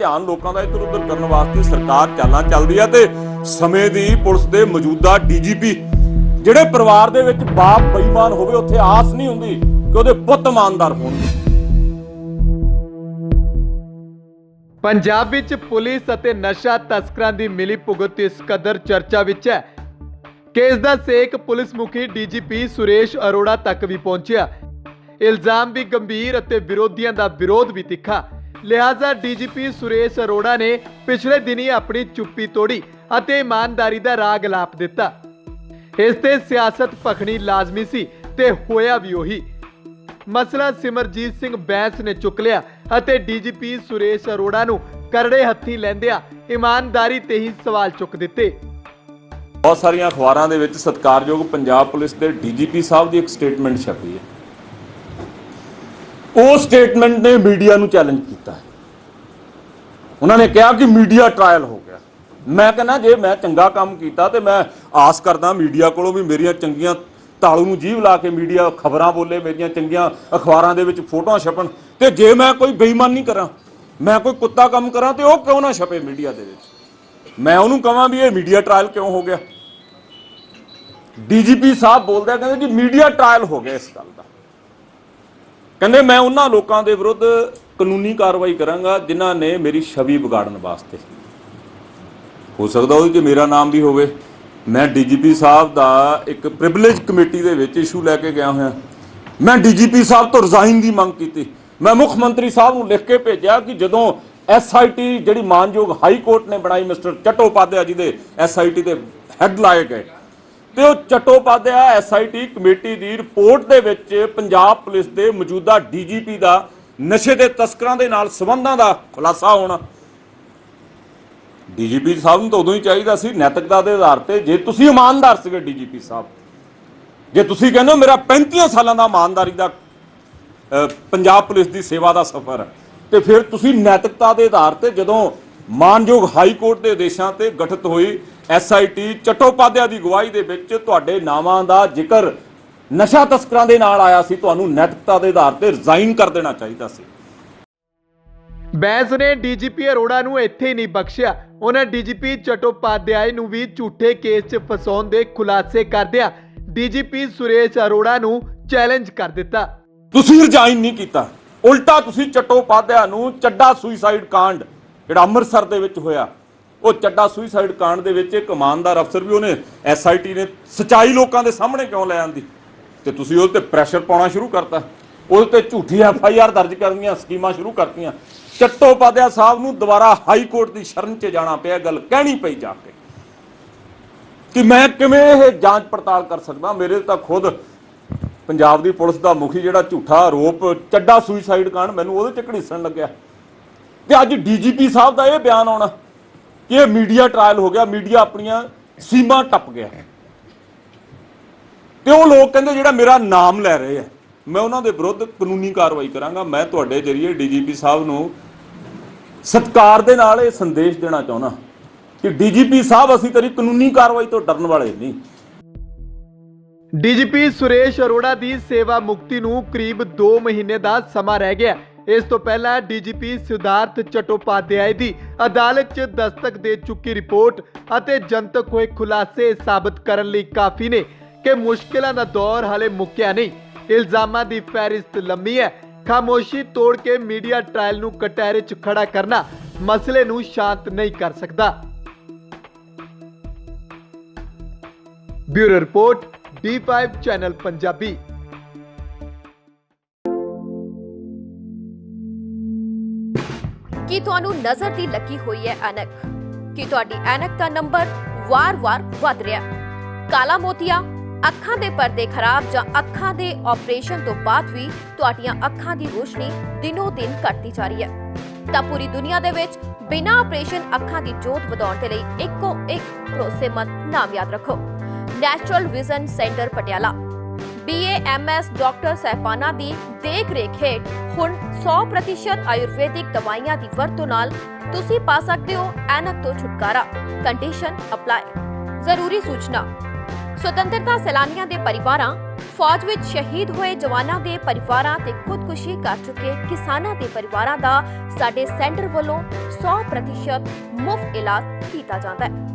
ਧਿਆਨ ਲੋਕਾਂ ਦਾ ਇੱਧਰ ਉੱਧਰ ਕਰਨ ਵਾਸਤੇ ਸਰਕਾਰ ਚਾਲਾਂ ਚੱਲਦੀ ਆ ਤੇ ਸਮੇਂ ਦੀ ਪੁਲਿਸ ਦੇ ਮੌਜੂਦਾ ਡੀਜੀਪੀ, ਜਿਹੜੇ ਪਰਿਵਾਰ ਦੇ ਵਿੱਚ ਬਾਪ ਬੇਈਮਾਨ ਹੋਵੇ, ਉੱਥੇ ਆਸ ਨਹੀਂ ਹੁੰਦੀ ਕਿ ਉਹਦੇ ਪੁੱਤ ਇਮਾਨਦਾਰ ਹੋਣਗੇ ਪੰਜਾਬ ਵਿੱਚ ਪੁਲਿਸ ਅਤੇ ਨਸ਼ਾ ਤਸਕਰਾਂ ਦੀ ਮਿਲੀ ਭੁਗਤ ਇਸ ਕਦਰ ਚਰਚਾ ਵਿੱਚ ਹੈ। ਕੇਸ ਦਾ ਸੇਕ ਪੁਲਿਸ ਮੁਖੀ ਡੀਜੀਪੀ ਸੁਰੇਸ਼ ਅਰੋੜਾ ਤੱਕ ਵੀ ਪਹੁੰਚਿਆ। ਇਲਜ਼ਾਮ ਵੀ ਗੰਭੀਰ ਅਤੇ ਵਿਰੋਧੀਆਂ ਦਾ ਵਿਰੋਧ ਵੀ ਤਿੱਖਾ। ਲਿਹਾਜ਼ਾ ਡੀਜੀਪੀ ਸੁਰੇਸ਼ ਅਰੋੜਾ ਨੇ ਪਿਛਲੇ ਦਿਨੀ ਆਪਣੀ ਚੁੱਪੀ ਤੋੜੀ ਅਤੇ ਇਮਾਨਦਾਰੀ ਦਾ ਰਾਗ ਲਾਪ ਦਿੱਤਾ। ਇਸ ਤੇ ਸਿਆਸਤ ਪਖਣੀ ਲਾਜ਼ਮੀ ਸੀ ਤੇ ਹੋਇਆ ਵੀ ਉਹੀ। ਮਸਲਾ ਸਿਮਰਜੀਤ ਸਿੰਘ ਬੈਂਸ ਨੇ ਚੁੱਕ ਲਿਆ ਅਤੇ ਡੀਜੀਪੀ ਸੁਰੇਸ਼ ਅਰੋੜਾ ਨੂੰ ਕਰੜੇ ਹੱਥੀਂ ਲੈਂਦਿਆਂ ਇਮਾਨਦਾਰੀ ਤੇ ਹੀ ਸਵਾਲ ਚੁੱਕ ਦਿੱਤੇ। ਬਹੁਤ ਸਾਰੀਆਂ ਅਖਬਾਰਾਂ ਦੇ ਵਿੱਚ ਸਤਿਕਾਰਯੋਗ ਪੰਜਾਬ ਪੁਲਿਸ ਦੇ ਡੀਜੀਪੀ ਸਾਹਿਬ ਦੀ ਇੱਕ ਸਟੇਟਮੈਂਟ ਛਪੀ ਹੈ। ਉਹ ਸਟੇਟਮੈਂਟ ਨੇ ਮੀਡੀਆ ਨੂੰ ਚੈਲੰਜ ਕੀਤਾ ਉਹਨਾਂ ਨੇ ਕਿਹਾ ਕਿ ਮੀਡੀਆ ਟ੍ਰਾਇਲ ਹੋ ਗਿਆ। ਮੈਂ ਕਹਿੰਦਾ, ਜੇ ਮੈਂ ਚੰਗਾ ਕੰਮ ਕੀਤਾ ਤੇ ਮੈਂ ਆਸ ਕਰਦਾ ਮੀਡੀਆ ਕੋਲੋਂ ਵੀ ਮੇਰੀਆਂ ਚੰਗੀਆਂ ਤਾਲੂ ਨੂੰ ਜੀਵ ਲਾ ਕੇ ਮੀਡੀਆ ਖਬਰਾਂ ਬੋਲੇ, ਮੇਰੀਆਂ ਚੰਗੀਆਂ ਅਖਬਾਰਾਂ ਦੇ ਵਿੱਚ ਫੋਟੋਆਂ ਛਪਣ ਤੇ ਜੇ ਮੈਂ ਕੋਈ ਬੇਈਮਾਨੀ ਕਰਾਂ, ਮੈਂ ਕੋਈ ਕੁੱਤਾ ਕੰਮ ਕਰਾਂ ਤੇ ਉਹ ਕਿਉਂ ਨਾ ਛਪੇ ਮੀਡੀਆ ਦੇ ਵਿੱਚ? ਮੈਂ ਉਹਨੂੰ ਕਹਾਂ ਵੀ ਇਹ ਮੀਡੀਆ ਟ੍ਰਾਇਲ ਕਿਉਂ ਹੋ ਗਿਆ? ਡੀਜੀਪੀ ਸਾਹਿਬ ਬੋਲਦਾ ਕਹਿੰਦੇ ਜੀ ਮੀਡੀਆ ਟ੍ਰਾਇਲ ਹੋ ਗਿਆ ਇਸ ਗੱਲ ਦਾ। ਕਹਿੰਦੇ ਮੈਂ ਉਹਨਾਂ ਲੋਕਾਂ ਦੇ ਵਿਰੁੱਧ ਕਾਨੂੰਨੀ ਕਾਰਵਾਈ ਕਰਾਂਗਾ ਜਿਨ੍ਹਾਂ ਨੇ ਮੇਰੀ ਛਵੀ ਵਿਗਾੜਨ ਵਾਸਤੇ। ਹੋ ਸਕਦਾ ਉਹਦੇ 'ਚ ਮੇਰਾ ਨਾਮ ਵੀ ਹੋਵੇ। ਮੈਂ ਡੀਜੀਪੀ ਸਾਹਿਬ ਦਾ ਇੱਕ ਪ੍ਰਿਵਿਲੇਜ ਕਮੇਟੀ ਦੇ ਵਿੱਚ ਇਸ਼ੂ ਲੈ ਕੇ ਗਿਆ ਹੋਇਆ। ਮੈਂ ਡੀਜੀਪੀ ਸਾਹਿਬ ਤੋਂ ਰਿਜ਼ਾਈਨ ਦੀ ਮੰਗ ਕੀਤੀ। ਮੈਂ ਮੁੱਖ ਮੰਤਰੀ ਸਾਹਿਬ ਨੂੰ ਲਿਖ ਕੇ ਭੇਜਿਆ ਕਿ ਜਦੋਂ ਐਸਆਈਟੀ ਜਿਹੜੀ ਮਾਨਯੋਗ ਹਾਈ ਕੋਰਟ ਨੇ ਬਣਾਈ ਮਿਸਟਰ ਚਟੋਪਾਧਿਆ ਜੀ ਦੇ ਐਸਆਈਟੀ ਦੇ ਹੈੱਡ ਲਾਏ ਗਏ। ਤੇ ਉਹ ਚਟੋਪਾਧਿਆ ਐਸਆਈਟੀ ਕਮੇਟੀ ਦੀ ਰਿਪੋਰਟ ਦੇ ਵਿੱਚ ਪੰਜਾਬ ਪੁਲਿਸ ਦੇ ਮੌਜੂਦਾ ਡੀਜੀਪੀ ਦਾ ਨਸ਼ੇ ਦੇ ਤਸਕਰਾਂ ਦੇ ਨਾਲ ਸੰਬੰਧਾਂ ਦਾ ਖੁਲਾਸਾ ਹੋਣਾ। ਡੀਜੀਪੀ ਸਾਹਿਬ ਨੂੰ ਤਾਂ ਉਦੋਂ ਹੀ ਚਾਹੀਦਾ ਸੀ, ਨੈਤਿਕਤਾ ਦੇ ਆਧਾਰ ਤੇ। ਜੇ ਤੁਸੀਂ ਇਮਾਨਦਾਰ ਸੀਗੇ ਡੀਜੀਪੀ ਸਾਹਿਬ, ਜੇ ਤੁਸੀਂ ਕਹਿੰਦੇ ਹੋ ਮੇਰਾ 35 ਸਾਲਾਂ ਦਾ ਇਮਾਨਦਾਰੀ ਦਾ ਪੰਜਾਬ ਪੁਲਿਸ ਦੀ ਸੇਵਾ ਦਾ ਸਫ਼ਰ, ਤੇ ਫਿਰ ਤੁਸੀਂ ਨੈਤਿਕਤਾ ਦੇ ਆਧਾਰ ਤੇ ਜਦੋਂ ਮਾਨਯੋਗ ਹਾਈ ਕੋਰਟ ਦੇ ਆਦੇਸ਼ਾਂ ਤੇ ਗਠਿਤ ਹੋਈ ਐਸਆਈਟੀ ਚਟੋਪਾਧਿਆ ਦੀ ਗਵਾਹੀ ਦੇ ਵਿੱਚ ਤੁਹਾਡੇ ਨਾਵਾਂ ਦਾ ਜ਼ਿਕਰ ਨਸ਼ਾ ਤਸਕਰਾਂ ਦੇ ਨਾਲ ਆਇਆ ਸੀ। ਤੁਹਾਨੂੰ ਨੈਤਿਕਤਾ ਦੇ ਆਧਾਰ ਤੇ ਰਿਜ਼ਾਈਨ ਕਰ ਦੇਣਾ ਚਾਹੀਦਾ ਸੀ। ਬੈਂਸ ਨੇ ਡੀਜੀਪੀ ਅਰੋੜਾ ਨੂੰ ਇੱਥੇ ਹੀ ਨਹੀਂ ਬਖਸ਼ਿਆ। ਉਹਨਾਂ ਡੀਜੀਪੀ ਚਟੋਪਾਧਿਆਏ ਨੂੰ ਵੀ ਝੂਠੇ ਕੇਸ 'ਚ ਫਸਾਉਣ ਦੇ ਖੁਲਾਸੇ ਕਰਦਿਆਂ ਡੀਜੀਪੀ ਸੁਰੇਸ਼ ਅਰੋੜਾ ਨੂੰ ਚੈਲੰਜ ਕਰ ਦਿੱਤਾ। ਤੁਸੀਂ ਰਿਜ਼ਾਈਨ ਨਹੀਂ ਕੀਤਾ। ਉਲਟਾ ਤੁਸੀਂ ਚਟੋਪਾਧਿਆ ਨੂੰ ਚੱਡਾ ਸੁਈਸਾਈਡ ਕਾਂਡ ਜਿਹੜਾ ਅੰਮ੍ਰਿਤਸਰ ਦੇ ਵਿੱਚ ਹੋਇਆ ਉਹ ਚੱਡਾ ਸੁਈਸਾਈਡ ਕਾਂਡ ਦੇ ਵਿੱਚ ਇੱਕ ਇਮਾਨਦਾਰ ਅਫਸਰ ਵੀ ਉਹਨੇ ਐਸਆਈਟੀ ਨੇ ਸਚਾਈ ਲੋਕਾਂ ਦੇ ਸਾਹਮਣੇ ਕਿਉਂ ਲੈ ਆਂਦੀ? ਤੇ ਤੁਸੀਂ ਉਹਦੇ ਤੇ ਪ੍ਰੈਸ਼ਰ ਪਾਉਣਾ ਸ਼ੁਰੂ ਕਰਤਾ। ਉਹਦੇ ਤੇ ਝੂਠੀ ਐਫਆਈਆਰ ਦਰਜ ਕਰਨੀਆਂ, ਸਕੀਮਾਂ ਸ਼ੁਰੂ ਕਰਤੀਆਂ। ਚੱਟੋਪਾਧਿਆ ਸਾਹਿਬ ਨੂੰ ਦੁਬਾਰਾ ਹਾਈ ਕੋਰਟ ਦੀ ਸ਼ਰਨ 'ਚ ਜਾਣਾ ਪਿਆ ਗੱਲ ਕਹਿਣੀ ਪਈ ਜਾ ਕੇ। ਕਿ ਮੈਂ ਕਿਵੇਂ ਇਹ ਜਾਂਚ ਪੜਤਾਲ ਕਰ ਸਕਦਾ? ਮੇਰੇ ਤਾਂ ਖੁਦ ਪੰਜਾਬ ਦੀ ਪੁਲਿਸ ਦਾ ਮੁਖੀ ਜਿਹੜਾ ਝੂਠਾ ਆਰੋਪ, ਚੱਡਾ ਸੁਈਸਾਈਡ ਕਾਂਡ ਮੈਨੂੰ ਉਹਦੇ ਚ ਘੜੀਸਣ ਲੱਗਿਆ। ਤੇ ਅੱਜ ਡੀਜੀਪੀ ਸਾਹਿਬ ਦਾ ਇਹ ਬਿਆਨ ਆਉਣਾ। ਇਹ ਮੀਡੀਆ ਟ੍ਰਾਇਲ ਹੋ ਗਿਆ, ਮੀਡੀਆ ਆਪਣੀਆਂ ਸੀਮਾ ਟੱਪ ਗਿਆ। ਤੇ ਉਹ ਲੋਕ ਕਹਿੰਦੇ ਜਿਹੜਾ ਮੇਰਾ ਨਾਮ ਲੈ ਰਹੇ ਆ, ਮੈਂ ਉਹਨਾਂ ਦੇ ਵਿਰੁੱਧ ਕਾਨੂੰਨੀ ਕਾਰਵਾਈ ਕਰਾਂਗਾ। ਮੈਂ ਤੁਹਾਡੇ ਜਰੀਏ ਡੀਜੀਪੀ ਸਾਹਿਬ ਨੂੰ ਸਤਕਾਰ ਦੇ ਨਾਲ ਇਹ ਸੰਦੇਸ਼ ਦੇਣਾ ਚਾਹੁੰਦਾ ਕਿ ਡੀਜੀਪੀ ਸਾਹਿਬ, ਅਸੀਂ ਤੇਰੀ ਕਾਨੂੰਨੀ ਕਾਰਵਾਈ ਤੋਂ ਡਰਨ ਵਾਲੇ ਨਹੀਂ। ਡੀਜੀਪੀ ਸੁਰੇਸ਼ ਅਰੋੜਾ ਦੀ ਸੇਵਾ ਮੁਕਤੀ ਨੂੰ ਕਰੀਬ 2 ਮਹੀਨੇ ਦਾ ਸਮਾਂ ਰਹਿ ਗਿਆ। ਇਸ ਤੋਂ ਪਹਿਲਾਂ ਡੀਜੀਪੀ ਸਿਧਾਰਥ ਚਟੋਪਾਧਿਆਏ ਦੀ ਅਦਾਲਤ 'ਚ ਦਸਤਕ ਦੇ ਚੁੱਕੀ ਰਿਪੋਰਟ ਅਤੇ ਜਨਤਕ ਹੋਏ ਖੁਲਾਸੇ ਸਾਬਤ ਕਰਨ ਲਈ ਕਾਫੀ ਨੇ ਕਿ ਮੁਸ਼ਕਿਲਾਂ ਦਾ ਦੌਰ ਹਾਲੇ ਮੁੱਕਿਆ ਨਹੀਂ। ਇਲਜ਼ਾਮਾਂ ਦੀ ਫਹਿਰਿਸਤ ਲੰਮੀ ਹੈ। ਖਾਮੋਸ਼ੀ ਤੋੜ ਕੇ ਮੀਡੀਆ ਟ੍ਰਾਇਲ ਨੂੰ ਕਟਹਿਰੇ 'ਚ ਖੜਾ ਕਰਨਾ ਮਸਲੇ ਨੂੰ ਸ਼ਾਂਤ ਨਹੀਂ ਕਰ ਸਕਦਾ। Bureau report D5 channel Punjabi. ਕੀ ਤੁਹਾਨੂੰ ਨਜ਼ਰ ਦੀ ਲੱਗੀ ਹੋਈ ਹੈ ਐਨਕ? ਕੀ ਤੁਹਾਡੀ ਐਨਕ ਦਾ ਨੰਬਰ ਵਾਰ-ਵਾਰ ਵੱਧ ਰਿਹਾ ਕਾਲਾ ਮੋਤੀਆ, ਅੱਖਾਂ ਦੇ ਪਰਦੇ ਖਰਾਬ ਜਾਂ ਅੱਖਾਂ ਦੇ ਆਪਰੇਸ਼ਨ ਤੋਂ ਬਾਅਦ ਵੀ ਤੁਹਾਡੀਆਂ ਅੱਖਾਂ ਦੀ ਰੋਸ਼ਨੀ ਦਿਨੋ ਦਿਨ ਘਟਦੀ ਜਾ ਰਹੀ ਹੈ। ਤਾਂ ਪੂਰੀ ਦੁਨੀਆ ਦੇ ਵਿੱਚ ਬਿਨਾਂ ਆਪਰੇਸ਼ਨ ਅੱਖਾਂ ਦੀ ਜੋਤ ਵਧਾਉਣ ਦੇ ਲਈ ਇੱਕੋ ਇੱਕ ਭਰੋਸੇਮੰਦ ਨਾਮ ਯਾਦ ਰੱਖੋ। Natural vision centre Patiala. BAMS doctor ਸਹਿਬਾਨਾ ਦੀ ਦੇਖ ਰੇਖ ਹੇਠ ਹੁਣ 100% ਆਯੁਰਵੈਦਿਕ ਦਵਾਈਆਂ ਦੀ ਵਰਤੋਂ ਨਾਲ ਤੁਸੀਂ ਪਾ ਸਕਦੇ ਹੋ ਐਨਕ ਤੋਂ ਛੁਟਕਾਰਾ। ਕੰਡੀਸ਼ਨ ਅਪਲਾਈ ਜ਼ਰੂਰੀ ਸੂਚਨਾ। ਸੁਤੰਤਰਤਾ ਸੈਲਾਨੀਆਂ ਦੇ ਪਰਿਵਾਰਾਂ, ਫੌਜ ਵਿੱਚ ਸ਼ਹੀਦ ਹੋਏ ਜਵਾਨਾਂ ਦੇ ਪਰਿਵਾਰਾਂ ਤੇ ਖੁਦਕੁਸ਼ੀ ਕਰ ਚੁੱਕੇ ਕਿਸਾਨਾਂ ਦੇ ਪਰਿਵਾਰਾਂ ਦਾ ਸਾਡੇ ਸੈਂਟਰ ਵੱਲੋਂ 100% ਮੁਫਤ ਇਲਾਜ ਕੀਤਾ ਜਾਂਦਾ ਹੈ।